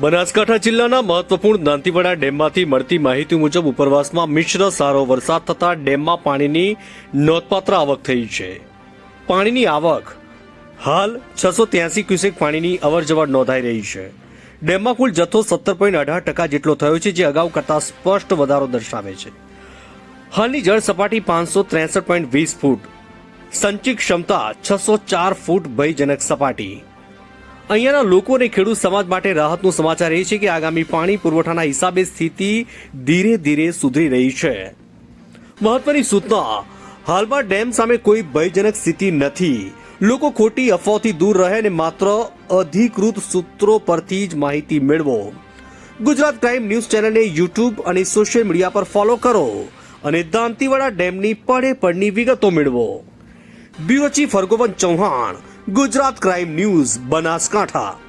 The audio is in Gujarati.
બનાસકાંઠા જિલ્લાના મહત્વપૂર્ણ દાંતીવાડા ડેમમાંથી મળતી માહિતી મુજબ ઉપરવાસમાં મિશ્ર સારો વરસાદ થતાં ડેમમાં પાણીની નોંધપાત્ર આવક થઈ છે. પાણીની આવક હાલ છસો ત્યાસી ક્યુસેક પાણીની અવરજવર નોંધાઈ રહી છે. ડેમમાં કુલ જથ્થો સત્તર પોઈન્ટ અઢાર ટકા જેટલો થયો છે, જે અગાઉ કરતાં સ્પષ્ટ વધારો દર્શાવે છે. હાલની જળ સપાટી પાંચસો ત્રેસઠ પોઈન્ટ વીસ ફૂટ. સંચિત ક્ષમતા છસો ચાર ફૂટ ભયજનક સપાટી. અહીંયાના લોકો અને ખેડૂત સમાજ માટે રાહતનું સમાચાર એ છે કે આગામી પાણી પુરવઠાના હિસાબે સ્થિતિ ધીરે ધીરે સુધરી રહી છે. મહત્વની સૂચના, હાલમાં ડેમ સામે કોઈ ભયજનક સ્થિતિ નથી. લોકો ખોટી અફવાઓથી દૂર રહે અને માત્ર અધિકૃત સૂત્રો પરથી જ માહિતી મેળવો. ગુજરાત ક્રાઇમ ન્યૂઝ ચેનલને યુટ્યુબ અને સોશિયલ મીડિયા પર ફોલો કરો અને દાંતીવાડા ડેમની પડે પડની વિગતો મેળવો. Bureau chief Hargovan Chauhan Gujarat crime news Banaskantha.